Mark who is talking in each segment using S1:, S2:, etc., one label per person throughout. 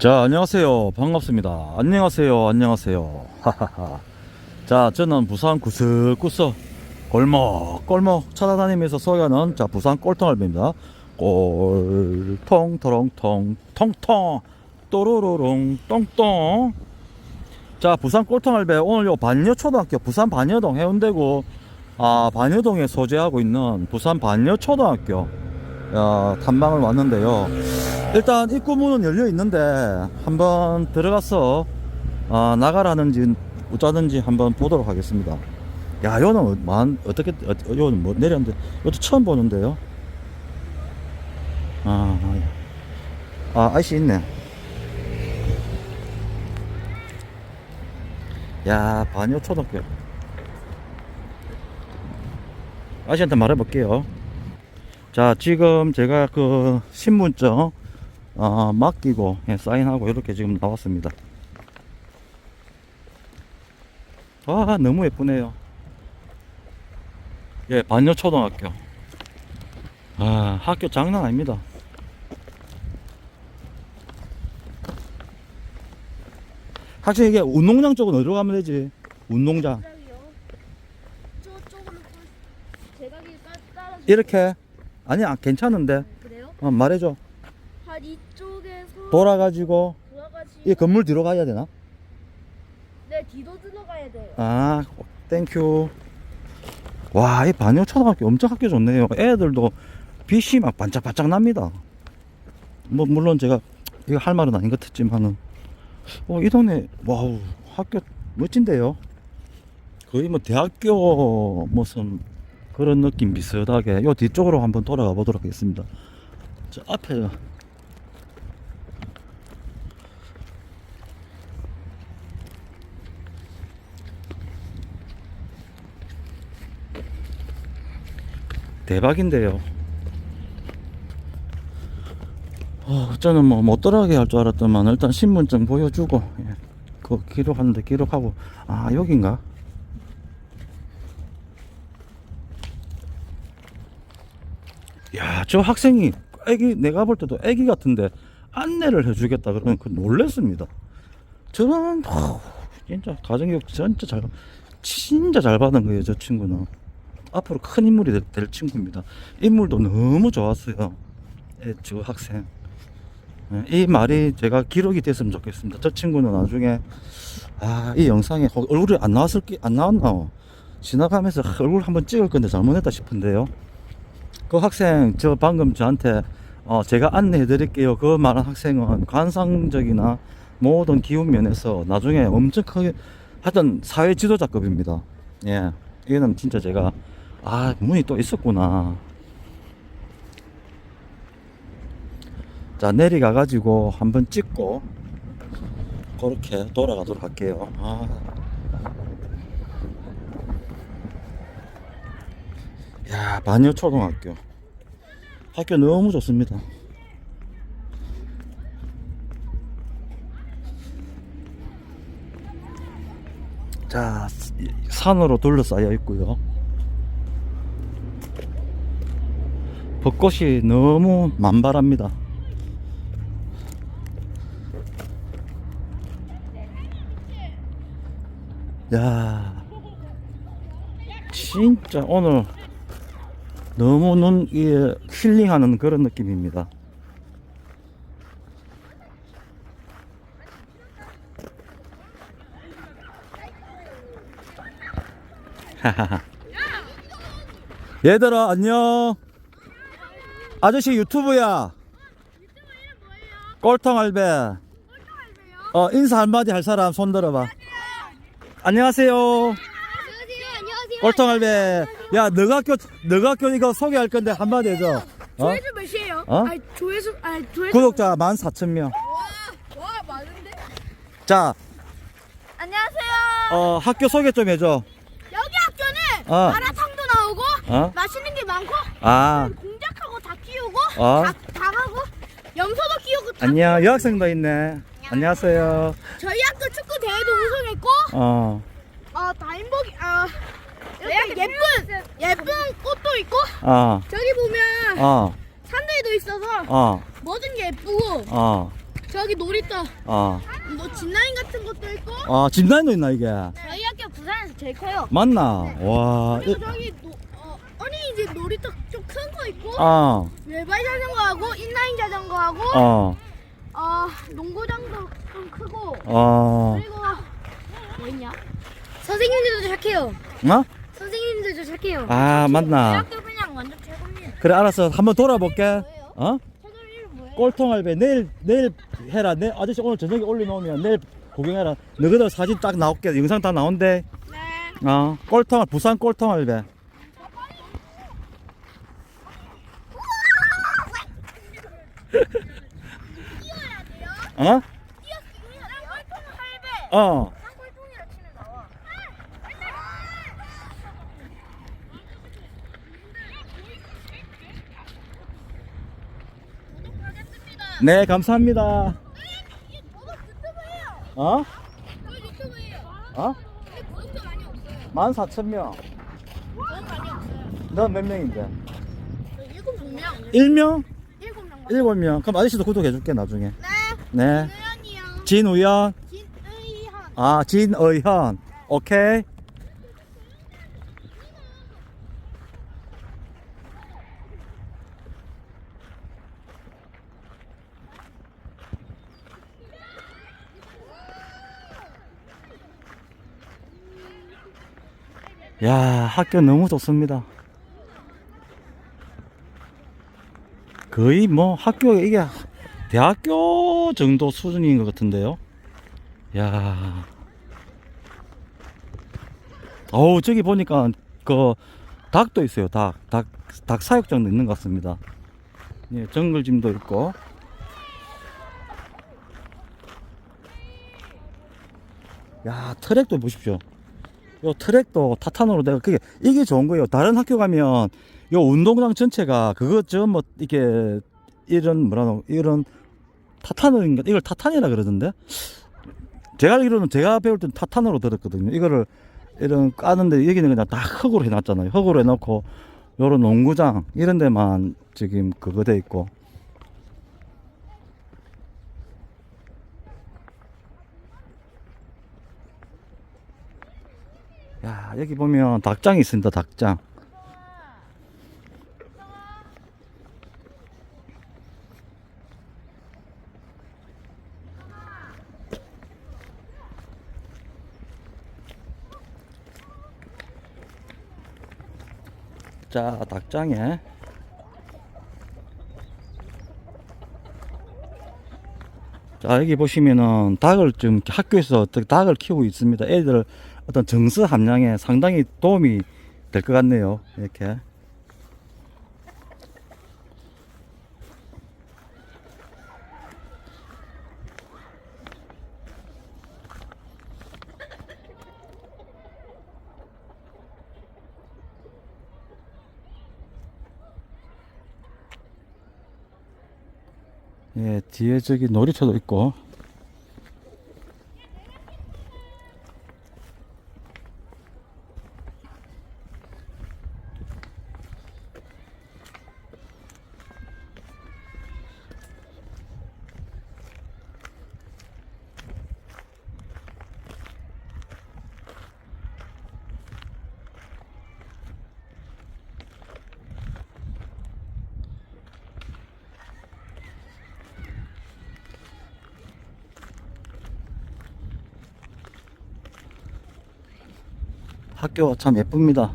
S1: 자, 안녕하세요. 반갑습니다. 안녕하세요. 안녕하세요. 하하하. 자, 저는 부산 구석구석 골목, 골목 찾아다니면서 소개하는 자, 부산 꼴통알배입니다. 꼴통, 토롱통, 통통, 또로로롱, 똥똥. 자, 부산 꼴통알배 오늘 요 반여초등학교, 부산 반여동 해운대구, 아, 반여동에 소재하고 있는 부산 반여초등학교, 야, 탐방을 왔는데요. 일단 입구문은 열려 있는데 한번 들어가서 아, 나가라는지 어쩌든지 한번 보도록 하겠습니다. 야, 요는 만 어떻게 어, 요는 뭐 내렸는데 이것도 처음 보는데요. 아, 아, 아이씨 있네. 야, 반여 초등학교. 아저씨한테 말해볼게요. 자, 지금 제가 그 신분증 어, 맡기고 예, 사인하고 이렇게 지금 나왔습니다. 와, 너무 예쁘네요. 예, 반여초등학교. 아, 학교 장난 아닙니다. 학생 이게 운동장 쪽은 어디로 가면 되지? 운동장. 이렇게? 아니야, 괜찮은데.
S2: 그래요?
S1: 어, 말해줘.
S2: 한
S1: 돌아가지고. 이 건물 뒤로 가야 되나?
S2: 네 뒤로 들어가야 돼요.
S1: 아, 땡큐. 와, 이 반여 초등학교 엄청 학교 좋네요. 애들도 빛이 막 반짝반짝 납니다. 뭐, 물론 제가 이거 할 말은 아닌 것 같지만은, 어, 이 동네, 와우, 학교 멋진데요? 거의 뭐 대학교 무슨 그런 느낌 비슷하게, 요 뒤쪽으로 한번 돌아가 보도록 하겠습니다. 저 앞에, 대박인데요. 어, 저는 뭐 못 들어가게 할 줄 알았더만 일단 신분증 보여주고 예, 그 기록하는데 기록하고 아 여긴가? 야 저 학생이 애기 내가 볼 때도 애기 같은데 안내를 해주겠다 그러면 그 놀랬습니다. 저는 어, 진짜 가정교육 진짜 잘 진짜 잘 받은 거예요 저 친구는. 앞으로 큰 인물이 될, 될 친구입니다. 인물도 너무 좋았어요. 예, 저 학생. 예, 이 말이 제가 기록이 됐으면 좋겠습니다. 저 친구는 나중에 아, 이 영상에 혹- 얼굴이 안 나왔을 게, 안 나왔나? 지나가면서 하, 얼굴 한번 찍을 건데 잘못했다 싶은데요. 그 학생, 저 방금 저한테 어, 제가 안내해 드릴게요. 그 말한 학생은 관상적이나 모든 기운 면에서 나중에 엄청 크게 하여튼 사회 지도자급입니다. 예. 이거는 진짜 제가 아, 문이 또 있었구나. 자, 내려가 가지고 한번 찍고, 그렇게 돌아가도록 할게요. 아. 야, 마녀 초등학교. 학교 너무 좋습니다. 자, 산으로 둘러싸여 있고요. 벚꽃이 너무 만발합니다. 야, 진짜 오늘 너무 눈 힐링하는 그런 느낌입니다. 얘들아 안녕. 아저씨 유튜브야. 꼴통 할배. 어 인사 한마디 할 사람 손 들어봐. 안녕하세요. 꼴통 할배. 야 너가 학교 너가 학교 이거 소개할 건데 한마디 해줘. 어?
S2: 조회수 몇이에요?
S1: 어?
S2: 아니 조회수 아니 조회수
S1: 구독자 14,000명.
S2: 와 많은데?
S1: 자,
S2: 안녕하세요.
S1: 어 학교 소개 좀 해줘.
S2: 여기 학교는
S1: 어.
S2: 마라탕도 나오고
S1: 어?
S2: 맛있는 게 많고
S1: 아, 어?
S2: 닭, 닭하고 염소도 키우고 다
S1: 안녕. 여학생도 있네. 안녕하세요.
S2: 저희 학교 축구 대회도 우승했고
S1: 어,
S2: 어 다인복이 아 이렇게 예쁜 예쁜 꽃도 있고
S1: 어,
S2: 저기 보면
S1: 어,
S2: 산들도 있어서
S1: 어,
S2: 모든 게 예쁘고
S1: 어.
S2: 저기 놀이터
S1: 아,
S2: 뭐 진라인 같은 것도 있고
S1: 아 집라인도 있나 이게?
S2: 저희 학교 부산에서 제일 커요.
S1: 맞나? 와, 이-
S2: 그리고 저기 노, 어, 이집 놀이터 좀 큰 거 있고
S1: 아,
S2: 외발 자전거하고 인라인 자전거하고
S1: 어,
S2: 어 농구장도 좀 크고
S1: 어,
S2: 그리고 뭐 있냐? 선생님들도 착해요.
S1: 어?
S2: 선생님들도 착해요.
S1: 아, 맞나?
S2: 학교 그냥 완전 최고입니다.
S1: 그래 알았어, 한번 돌아볼게. 어?
S2: 이름 뭐예요?
S1: 꼴통 할배 내일 내일 해라. 내 아저씨 오늘 저녁에 올려놓으면 내일 구경해라. 너희들 사진 딱 나올게. 영상 다 나온대.
S2: 네.
S1: 어, 꼴통 부산 꼴통 할배. 어? 어. 네, 감사합니다. 어? 어? 14,000명. 너몇 명인데?
S2: 일곱 명.
S1: 1명?
S2: 일곱 명.
S1: 7명. 그럼 아저씨도 구독해줄게, 나중에.
S2: 네.
S1: 네.
S2: 의원이요.
S1: 진우연.
S2: 진의한.
S1: 아, 진의현. 오케이. 야, 학교 너무 좋습니다. 거의 뭐 학교 이게 대학교 정도 수준인 것 같은데요. 야. 어우, 저기 보니까 그 닭도 있어요. 닭. 닭, 닭 사육장도 있는 것 같습니다. 예, 정글짐도 있고. 야, 트랙도 보십시오. 요 트랙도 타탄으로 내가 그게 이게 좋은 거예요. 다른 학교 가면 요 운동장 전체가 그거 저뭐 이게 이런 뭐라 이런 타탄인가 이걸 타탄이라 그러던데. 제가 알기로는 제가 배울 땐 타탄으로 들었거든요. 이거를 이런 까는데 여기는 그냥 다 흙으로 해놨잖아요. 흙으로 해놓고 요런 농구장 이런 데만 지금 그거 돼 있고. 야 여기 보면 닭장이 있습니다. 닭장. 자, 닭장에 자, 여기 보시면은 닭을 좀 학교에서 어떻게 닭을 키우고 있습니다. 애들 어떤 정서 함량에 상당히 도움이 될 것 같네요. 이렇게. 예, 뒤에 저기 놀이터도 있고. 학교 참 예쁩니다.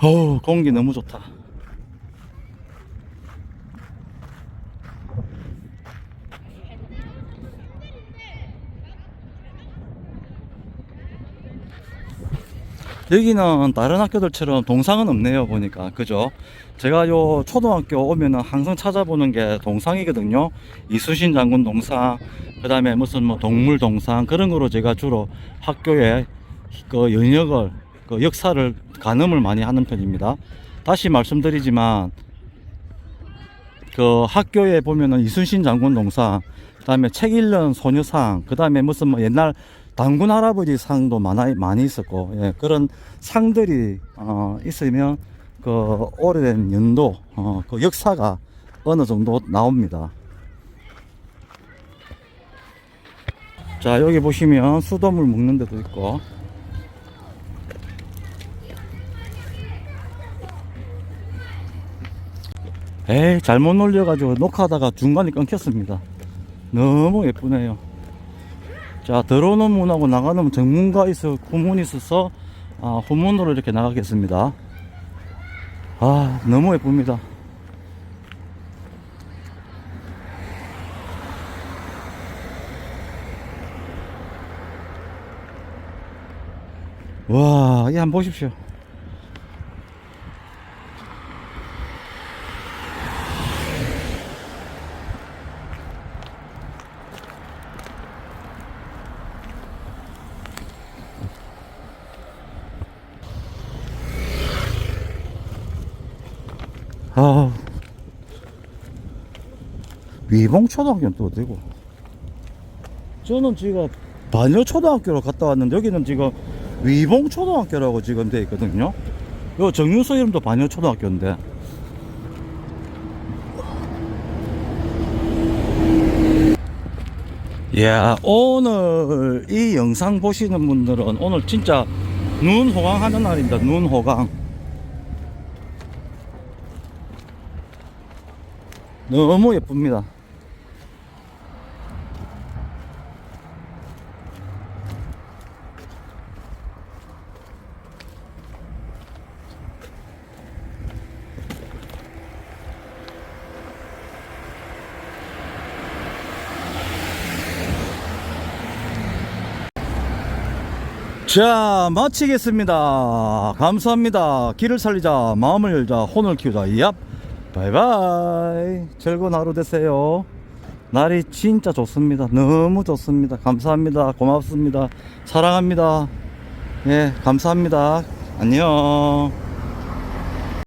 S1: 어우, 공기 너무 좋다. 여기는 다른 학교들처럼 동상은 없네요 보니까. 그죠? 제가 요 초등학교 오면은 항상 찾아보는 게 동상이거든요. 이수신 장군 동상 그 다음에 무슨 뭐 동물 동상 그런 거로 제가 주로 학교에 그 연역을 그 역사를 가늠을 많이 하는 편입니다 다시 말씀드리지만 그 학교에 보면은 이순신 장군 동상 그다음에 책 읽는 소녀상 그다음에 무슨 뭐 옛날 당군 할아버지 상도 많아, 많이 있었고 예, 그런 상들이 어, 있으면 그 오래된 연도 어, 그 역사가 어느 정도 나옵니다. 자 여기 보시면 수돗물 먹는 데도 있고 에이 잘못 놀려가지고 녹화하다가 중간에 끊겼습니다. 너무 예쁘네요. 자 들어오는 문하고 나가는 문 정문가 있어 후문이 있어서 아, 후문으로 이렇게 나가겠습니다. 아 너무 예쁩니다. 와, 이 한번 보십시오. 위봉초등학교는 또 어디고? 저는 지금 반여초등학교로 갔다 왔는데 여기는 지금 위봉초등학교라고 지금 돼 있거든요. 요 정유소 이름도 반여초등학교인데. 야 오늘 이 영상 보시는 분들은 오늘 진짜 눈 호강하는 날입니다. 눈 호강. 너무 예쁩니다. 자 마치겠습니다. 감사합니다. 길을 살리자 마음을 열자 혼을 키우자. 얍. 바이바이. 즐거운 하루 되세요. 날이 진짜 좋습니다. 너무 좋습니다. 감사합니다. 고맙습니다. 사랑합니다. 예 감사합니다. 안녕